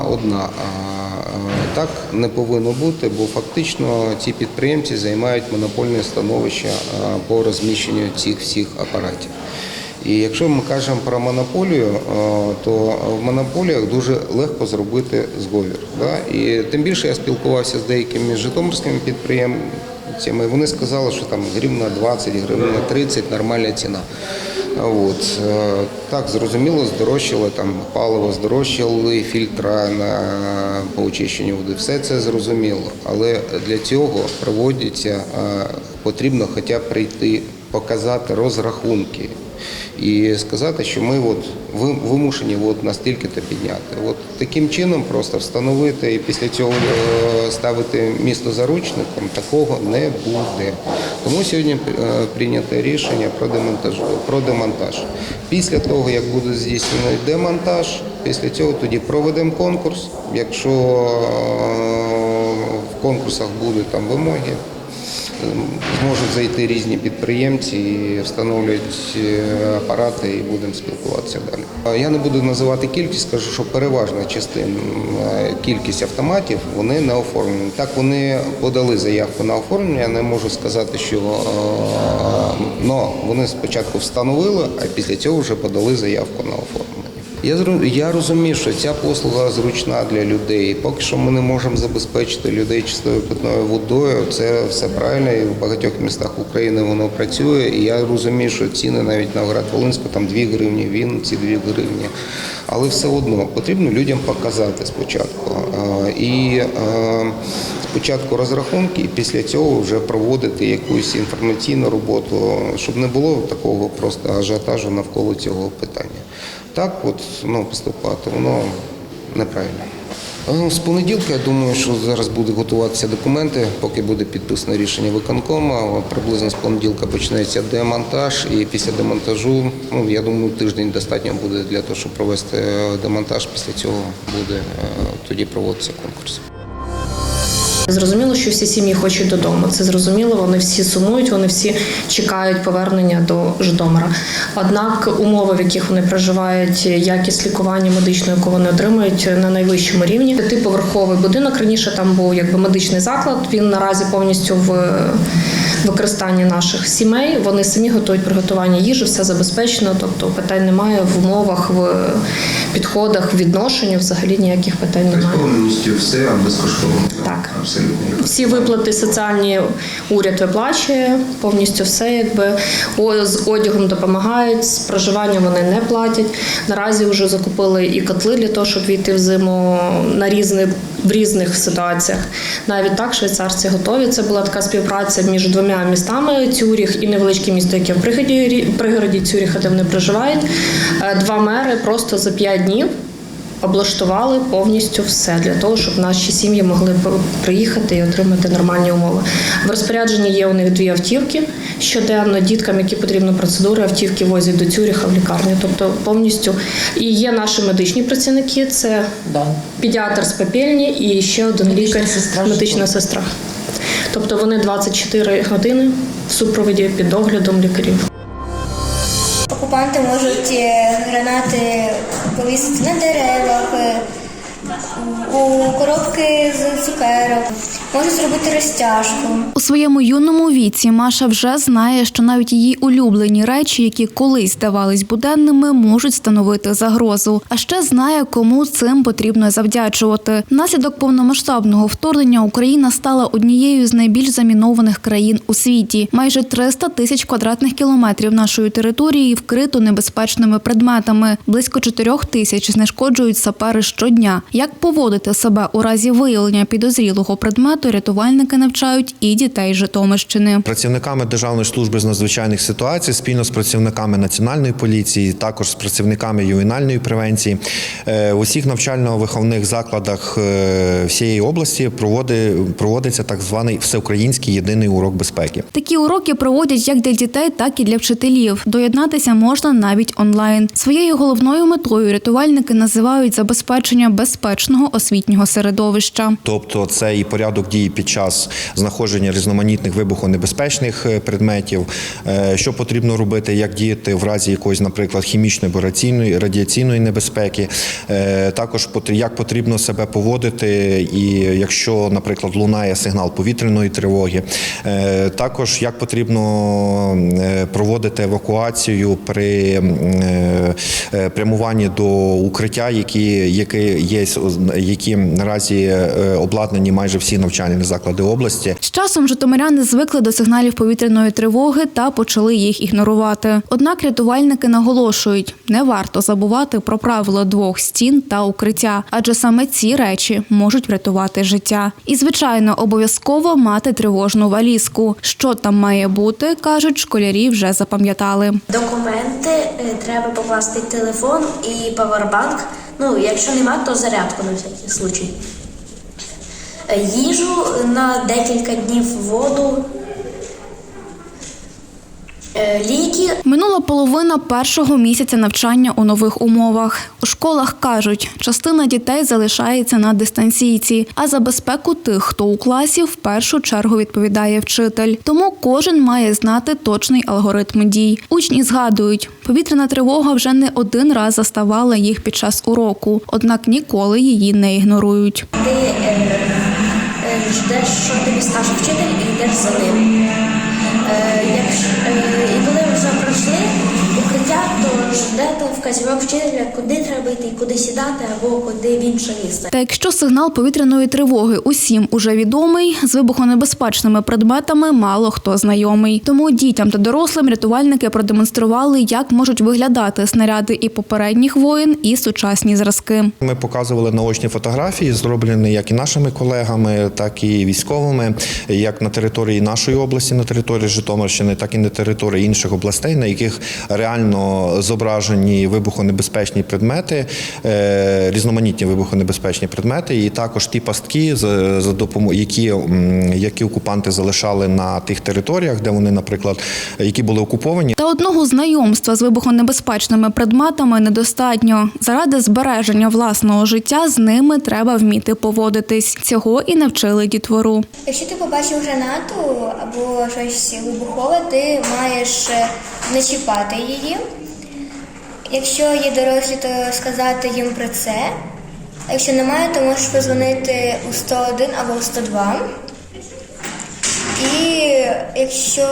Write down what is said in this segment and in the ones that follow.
Одна. Так не повинно бути, бо фактично ці підприємці займають монопольне становище по розміщенню цих всіх апаратів. І якщо ми кажемо про монополію, то в монополіях дуже легко зробити зговір. І тим більше я спілкувався з деякими житомирськими підприємцями. Вони сказали, що там гривна 20, гривна 30 нормальна ціна. От. е, Так, зрозуміло, здорожчали там паливо, здорожчали фільтра на по води. Все це зрозуміло. Але для цього проводяться, е, потрібно хоча б прийти, показати розрахунки і сказати, що ми от вимушені от настільки-то підняти. От таким чином просто встановити і після цього е, ставити місто заручником, такого не буде. Тому сьогодні е, прийнято рішення про демонтаж. Про демонтаж. Після того, як буде здійснений демонтаж, після цього тоді проведемо конкурс. Якщо е, в конкурсах будуть там вимоги, Зможуть зайти різні підприємці і встановлюють е, апарати і будемо спілкуватися далі. Я не буду називати кількість, скажу, що переважна частина е, кількість автоматів вони не оформлені. Так вони подали заявку на оформлення. Я не можу сказати, що е, но вони спочатку встановили, а після цього вже подали заявку на оформлення. Я я розумію, що ця послуга зручна для людей. Поки що ми не можемо забезпечити людей чистою питною водою. Це все правильно, і в багатьох містах України воно працює. І я розумію, що ціни навіть на Град Волинську там 2 гривні, він ці 2 гривні. Але все одно потрібно людям показати спочатку. І спочатку розрахунки, і після цього вже проводити якусь інформаційну роботу, щоб не було такого просто ажіотажу навколо цього питання. Так, от ну, поступати, воно неправильно. Е, З понеділка я думаю, що зараз будуть готуватися документи, поки буде підписано рішення виконкому. Приблизно з понеділка почнеться демонтаж, і після демонтажу, ну я думаю, тиждень достатньо буде для того, щоб провести е, демонтаж. Після цього буде е, тоді проводитися конкурс. Зрозуміло, що всі сім'ї хочуть додому. Це зрозуміло, вони всі сумують, вони всі чекають повернення до Житомира. Однак умови, в яких вони проживають, якість лікування медичного, яку вони отримують на найвищому рівні. П'ятиповерховий будинок раніше там був якби медичний заклад. Він наразі повністю в використанні наших сімей. Вони самі готують приготування їжі, все забезпечено. Тобто питань немає в умовах, в підходах, в відношенні. Взагалі ніяких питань немає. Повністю все безкоштовно. Так. Абсолютно. Всі виплати соціальні уряд виплачує повністю все, якби з одягом допомагають, з проживанням вони не платять. Наразі вже закупили і котли для того, щоб війти в зиму на різних в різних ситуаціях. Навіть так швейцарці готові. Це була така співпраця між двома містами Цюріх і невеличке місто, яке в пригороді, пригороді Цюріха, де вони проживають. Е, Два мери просто за п'ять днів облаштували повністю все для того, щоб наші сім'ї могли приїхати і отримати нормальні умови. В розпорядженні є у них дві автівки щоденно. Діткам, які потрібні процедури, автівки возять до Цюріха в лікарню. Тобто повністю і є наші медичні працівники. Це педіатр з пепельні і ще один лікар, сестра медична сестра. Тобто вони 24 години в супроводі під доглядом лікарів. Окупанти можуть е, гранати повісити на деревах, е, у коробки з цукерок, можуть зробити розтяжку. У своєму юному віці Маша вже знає, що навіть її улюблені речі, які колись здавались буденними, можуть становити загрозу. А ще знає, кому цим потрібно завдячувати. Внаслідок повномасштабного вторгнення Україна стала однією з найбільш замінованих країн у світі. Майже 300 тисяч квадратних кілометрів нашої території вкрито небезпечними предметами. Близько 4 тисяч знешкоджують сапери щодня. Як поводити себе у разі виявлення підозрілого предмету, рятувальники навчають і дітей Житомирщини. Працівниками Державної служби з надзвичайних ситуацій спільно з працівниками національної поліції, також з працівниками ювенальної превенції е, в усіх навчально-виховних закладах е, всієї області проводи- проводиться так званий всеукраїнський єдиний урок безпеки. Такі уроки проводять як для дітей, так і для вчителів. Доєднатися можна навіть онлайн. Своєю головною метою рятувальники називають забезпечення безпечного освітнього середовища. Тобто це і порядок дій під час знаходження різноманітних вибухонебезпечних е, предметів, е, що потрібно робити, як діяти в разі якоїсь, наприклад, хімічної або радіаційної, небезпеки. Е, Також як потрібно себе поводити, і якщо, наприклад, лунає сигнал повітряної тривоги, також як потрібно проводити евакуацію при прямуванні до укриття, які, які є які наразі обладнані майже всі навчальні заклади області. З часом житомиряни звикли до сигналів повітряної тривоги та почали їх ігнорувати. Однак рятувальники наголошують, не варто забувати про правило двох стін та укриття, адже саме ці речі можуть врятувати життя. І звичайно, обов'язково мати тривожну валізку. Що там має бути, кажуть, школярі вже запам'ятали. Документи е, треба покласти телефон і павербанк. Ну, якщо нема, то зарядку на всякий случай. Е, Їжу на декілька днів воду. Е, Ліки Минула половина першого місяця навчання у нових умовах. У школах кажуть, частина дітей залишається на дистанційці, а за безпеку тих, хто у класі, в першу чергу відповідає вчитель. Тому кожен має знати точний алгоритм дій. Учні згадують, повітряна тривога вже не один раз заставала їх під час уроку, однак ніколи її не ігнорують. Ждеш, що тобі скаже вчитель, і йдеш за ним. Вказівок вчителя, куди треба йти, куди сідати або куди в інше місце. Та якщо сигнал повітряної тривоги усім уже відомий, з вибухонебезпечними предметами мало хто знайомий. Тому дітям та дорослим рятувальники продемонстрували, як можуть виглядати снаряди і попередніх воєн, і сучасні зразки. Ми показували наочні фотографії, зроблені як і нашими колегами, так і військовими, як на території нашої області, на території Житомирщини, так і на території інших областей, на яких реально зображені вибухонебезпечні предмети, е, різноманітні вибухонебезпечні предмети, і також ті пастки, за, які, які окупанти залишали на тих територіях, де вони, наприклад, які були окуповані. Та одного знайомства з вибухонебезпечними предметами недостатньо. Заради збереження власного життя з ними треба вміти поводитись. Цього і навчили дітвору. Якщо ти побачив гранату або щось вибухове, ти маєш е, не чіпати її. Якщо є дорослі, то сказати їм про це. А якщо немає, то можеш позвонити у 101 або у 102. І якщо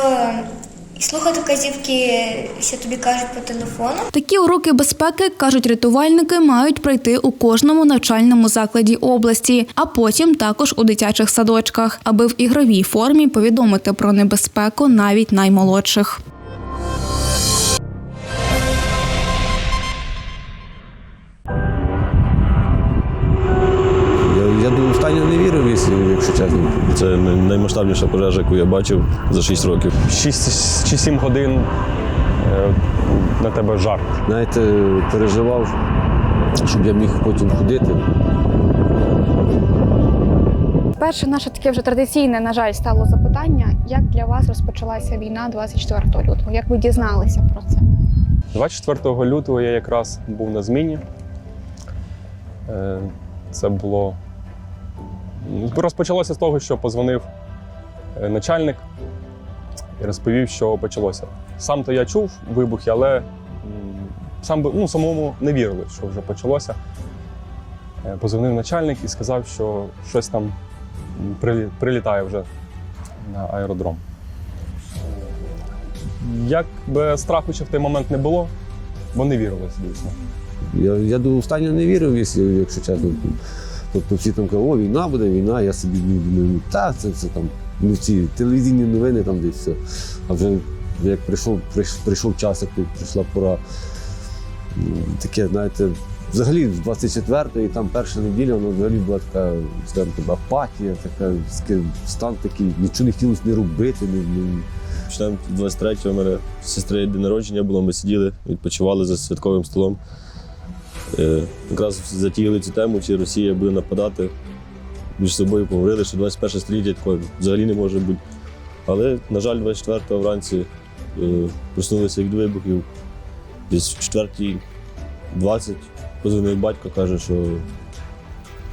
слухати вказівки, що тобі кажуть по телефону, Такі уроки безпеки, кажуть рятувальники, мають пройти у кожному навчальному закладі області, а потім також у дитячих садочках, аби в ігровій формі повідомити про небезпеку навіть наймолодших. Якщо. Це наймасштабніша пожежа, яку я бачив за 6 років. 6 чи 7 годин е, на тебе жар. Знаєте, переживав, щоб я міг потім ходити. Перше наше таке вже традиційне, на жаль, стало запитання: як для вас розпочалася війна 24 лютого? Як ви дізналися про це? 24 лютого я якраз був на зміні. Е, Це було. Розпочалося з того, що позвонив е, начальник і розповів, що почалося. Сам то я чув вибухи, але сам ну, самому не вірили, що вже почалося. Е, Позвонив начальник і сказав, що щось там прилітає вже на аеродром. Як би страху ще в той момент не було, бо не вірили, звісно. Я, я до останнього не вірив, якщо чесно. Тобто всі там кажуть, о, війна буде, війна, я собі ну, думаю, так, це, це там ну, ці телевізійні новини там десь все. А вже як прийшов, прийш- прийшов час, як прийшла пора. ну, Таке, знаєте, взагалі з 24-ї, там перша неділя, воно взагалі була така скажімо, так, апатія, така стан такий, нічого не хотілося не робити. Не, не, Почнемо 23-го, у мене сестри день народження було, ми сиділи, відпочивали за святковим столом. Е, якраз затіяли цю тему, чи Росія буде нападати. Між собою поговорили, що 21 століття такого взагалі не може бути. Але, на жаль, 24-го вранці е, проснулися від вибухів. Десь в 4.20 позвонив батько, каже, що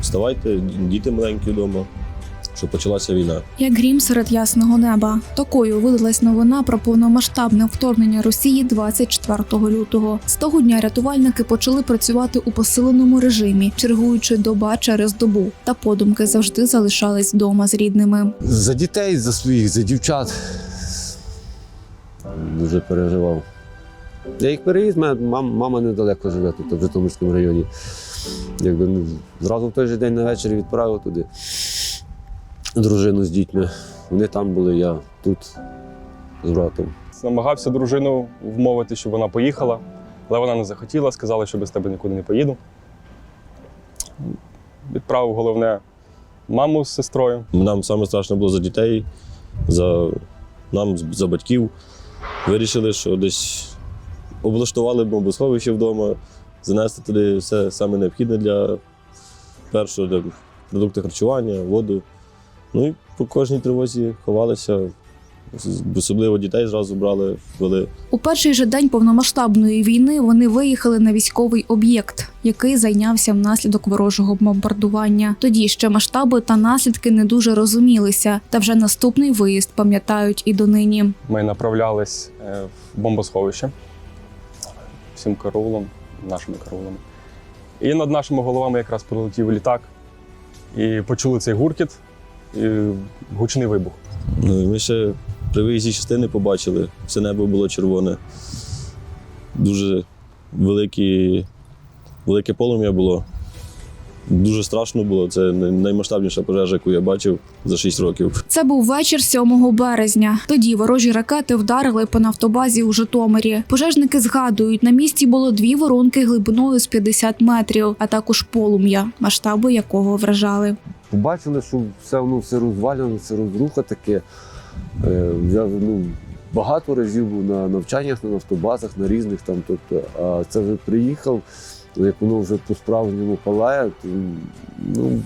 вставайте, діти маленькі вдома. Що почалася війна. Як грім серед ясного неба. Такою видалась новина про повномасштабне вторгнення Росії 24 лютого. З того дня рятувальники почали працювати у посиленому режимі, чергуючи доба через добу, та подумки завжди залишались вдома з рідними. За дітей, за своїх, за дівчат. Дуже переживав. Я їх переїзд, мене мам, мама недалеко живе тут, в Житомирському районі. Якби ну, зразу в той же день на вечір відправив туди дружину з дітьми. Вони там були, я тут з братом. Намагався дружину вмовити, щоб вона поїхала, але вона не захотіла, сказала, що без тебе нікуди не поїду. Відправив головне маму з сестрою. Нам саме страшно було за дітей, за нам, за батьків. Вирішили, що десь облаштували бомбосховище вдома, занести туди все саме необхідне для першого для продукти харчування, воду. Ну і по кожній тривозі ховалися. Особливо дітей зразу брали, вели. У перший же день повномасштабної війни вони виїхали на військовий об'єкт, який зайнявся внаслідок ворожого бомбардування. Тоді ще масштаби та наслідки не дуже розумілися. Та вже наступний виїзд пам'ятають і донині. Ми направлялись е, в бомбосховище всім караулом, нашими караулами. І над нашими головами якраз прилетів літак, і почули цей гуркіт і гучний вибух. Ну, і ми ще при виїзді частини побачили, все небо було червоне. Дуже великі, велике полум'я було. Дуже страшно було. Це наймасштабніша пожежа, яку я бачив за 6 років. Це був вечір 7 березня. Тоді ворожі ракети вдарили по нафтобазі у Житомирі. Пожежники згадують, на місці було дві воронки глибиною з 50 метрів, а також полум'я, масштаби якого вражали. Побачили, що все воно все розвалено, це розруха таке. Е, Я ну, багато разів був на навчаннях, на автобазах, на різних там. Тобто, а це вже приїхав, як воно вже по-справжньому палає, то, ну,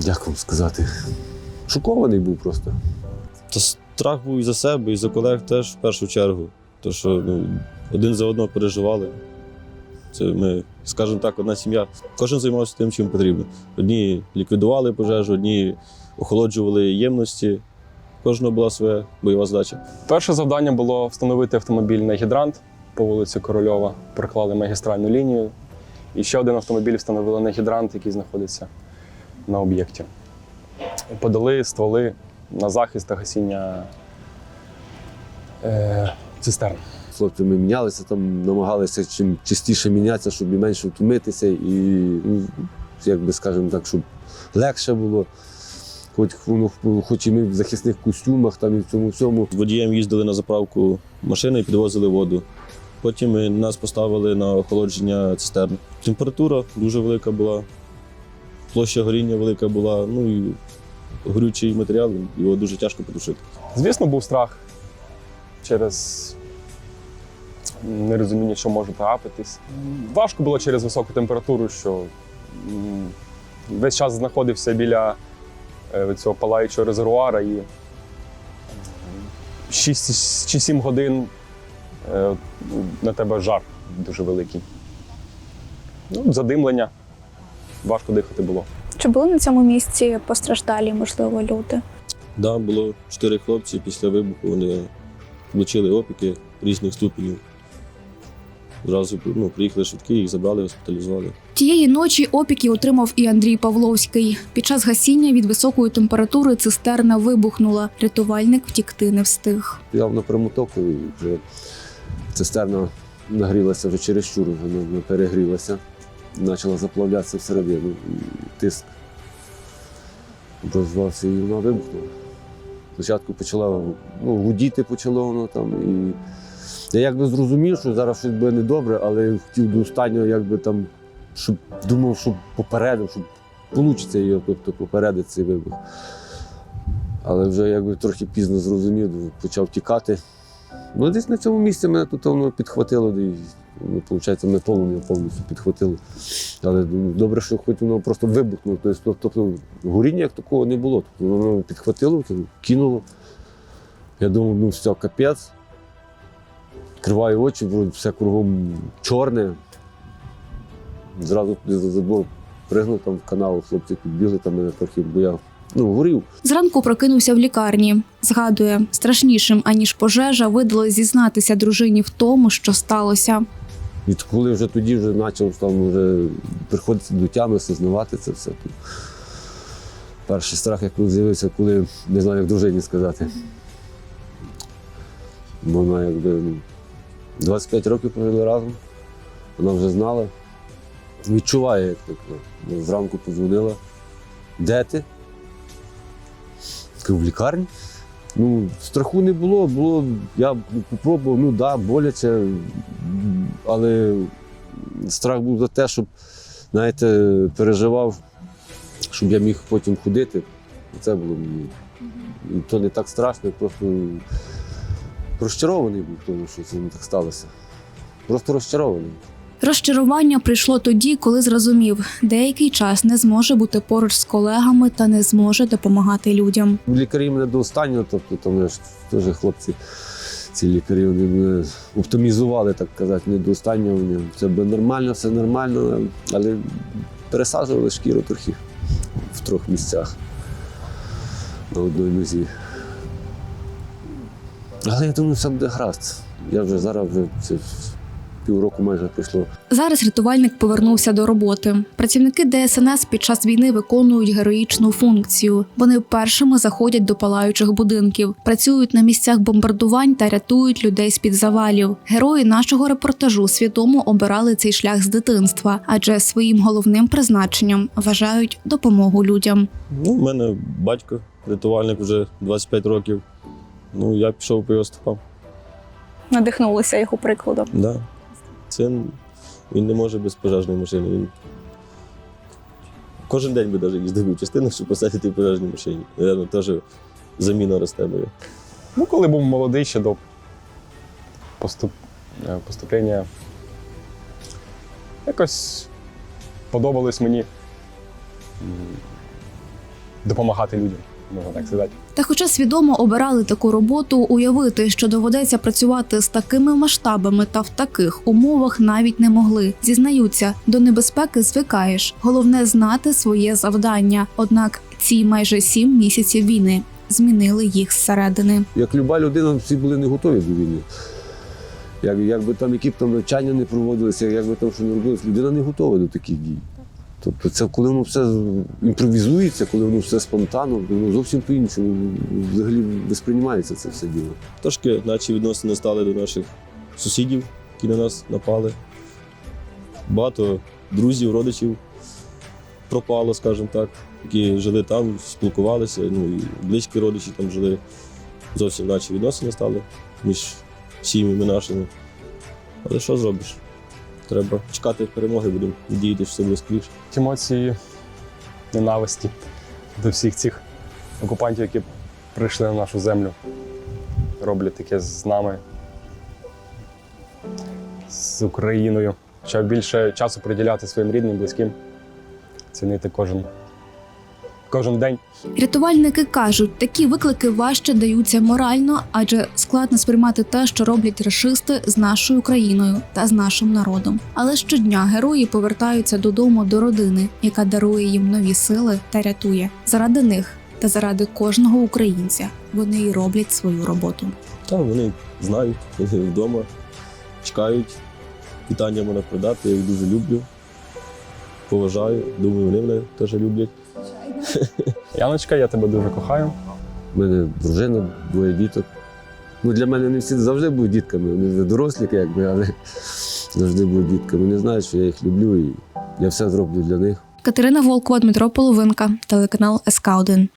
як вам сказати, шокований був просто. Та страх був і за себе, і за колег теж в першу чергу. То що ну, один за одного переживали. Це ми, скажімо так, одна сім'я. Кожен займався тим, чим потрібно. Одні ліквідували пожежу, одні охолоджували ємності. Кожного була своя бойова задача. Перше завдання було встановити автомобільний гідрант по вулиці Корольова. Проклали магістральну лінію. І ще один автомобіль встановили на гідрант, який знаходиться на об'єкті. Подали стволи на захист та гасіння е, цистерн. З хлопцями мінялися, там намагалися чим частіше мінятися, щоб і менше втомитися, і ну, як би скажемо так, щоб легше було. Хоч, воно, хоч і ми в захисних костюмах, там і в цьому всьому. З водієм їздили на заправку машини і підвозили воду. Потім нас поставили на охолодження цистерн. Температура дуже велика була, площа горіння велика була, ну і горючий матеріал, його дуже тяжко потушити. Звісно, був страх через нерозуміння, що може трапитись. Важко було через високу температуру, що весь час знаходився біля е, цього палаючого резервуара і 6 чи 7 годин е, на тебе жар дуже великий. Ну, задимлення, важко дихати було. Чи були на цьому місці постраждалі, можливо, люди? Да, було чотири хлопці після вибуху. Вони отримали опіки різних ступенів. Зразу ну, приїхали швидкі, їх забрали, госпіталізували. Тієї ночі опіки отримав і Андрій Павловський. Під час гасіння від високої температури цистерна вибухнула. Рятувальник втікти не встиг. Я на прямотоку і вже цистерна нагрілася вже через чересчур, вона перегрілася. Почала заплавлятися всередину. Тиск розвивався і вона вибухнула. Спочатку почала ну, гудіти почало воно там. І я якби зрозумів, що зараз щось буде недобре, але хотів до останнього, якби там, щоб думав, щоб попередив, щоб вийде його, тобто попередити цей вибух. Але вже якби трохи пізно зрозумів, почав тікати. Ну, десь на цьому місці мене тут воно підхватило, і, ну, виходить, мене полум'я повністю підхватило. Але ну, добре, що хоч воно просто вибухнуло. Тобто, тобто горіння як такого не було. Тобто, воно підхватило, кинуло. Я думав, ну все, капець. Відкриваю очі, вроді все кругом чорне. Зразу туди за забор пригнув там в канал, хлопці підбігли, там мене трохи, бо я ну, горів. Зранку прокинувся в лікарні. Згадує, страшнішим аніж пожежа видалось зізнатися дружині в тому, що сталося. І коли вже тоді вже почав там вже приходити до тями, осознавати це все. То перший страх, як з'явився, коли не знаю, як дружині сказати. Вона якби ну, 25 років прожили разом, вона вже знала, відчуває, як так. ну, Зранку подзвонила. Де ти? Кажу, в лікарні. Ну, страху не було, було, я попробував, ну да, боляче, але страх був за те, щоб, знаєте, переживав, щоб я міг потім ходити. Це було мені. І то не так страшно, просто розчарований був в тому, що це не так сталося. Просто розчарований. Розчарування прийшло тоді, коли зрозумів, деякий час не зможе бути поруч з колегами та не зможе допомагати людям. Лікарі мене до останнього, тобто там ж теж хлопці, ці лікарі вони мене оптимізували, так казати, не до останнього. Вони, Це буде нормально, все нормально, але пересаджували шкіру трохи в трьох місцях на одній нозі. Але я думаю, все буде гаразд. Я вже зараз вже це півроку майже пройшло. Зараз рятувальник повернувся до роботи. Працівники ДСНС під час війни виконують героїчну функцію. Вони першими заходять до палаючих будинків, працюють на місцях бомбардувань та рятують людей з під завалів. Герої нашого репортажу свідомо обирали цей шлях з дитинства, адже своїм головним призначенням вважають допомогу людям. Ну, у мене батько, рятувальник вже 25 років. Ну, я пішов по його стопам. Надихнулися його прикладом. Да. Син він не може без пожежної машини. Він кожен день би навіть їздив у частину, щоб посадити в пожежній машині. Наверно, теж заміна росте моя. Ну, коли був молодий ще до поступ... е, поступлення, якось подобалось мені допомагати людям, можна так сказати. Та, хоча свідомо обирали таку роботу, уявити, що доведеться працювати з такими масштабами та в таких умовах навіть не могли. Зізнаються, до небезпеки звикаєш. Головне знати своє завдання. Однак ці майже сім місяців війни змінили їх зсередини. як люба людина, всі були не готові до війни. Як, якби там які б там навчання не проводилися, як би там що не робилось, людина не готова до таких дій. Тобто це коли воно все імпровізується, коли воно все спонтанно, воно зовсім по-іншому взагалі восприймається це все діло. Трошки наші відносини стали до наших сусідів, які на нас напали. Багато друзів, родичів пропало, скажімо так, які жили там, спілкувалися. Ну і близькі родичі там жили. Зовсім наші відносини стали між сім'ями нашими. Але що зробиш? Треба чекати перемоги, будемо діяти все буде скоріше. Емоції ненависті до всіх цих окупантів, які прийшли на нашу землю, роблять таке з нами, з Україною. Щоб більше часу приділяти своїм рідним, близьким, цінити кожен, кожен день. Рятувальники кажуть, такі виклики важче даються морально, адже складно сприймати те, що роблять рашисти з нашою країною та з нашим народом. Але щодня герої повертаються додому до родини, яка дарує їм нові сили та рятує заради них та заради кожного українця. Вони й роблять свою роботу. Та вони знають, вони вдома, чекають. Вітання мене передати, я їх дуже люблю. Поважаю, думаю, вони мене теж люблять. Яночка, я тебе дуже кохаю. У мене дружина, двоє діток. Ну, для мене не всі завжди будуть дітками, вони вже дорослі, якби, але завжди будуть дітками. Вони знають, що я їх люблю і я все зроблю для них. Катерина Волкова, Дмитро Половинка, телеканал СК 1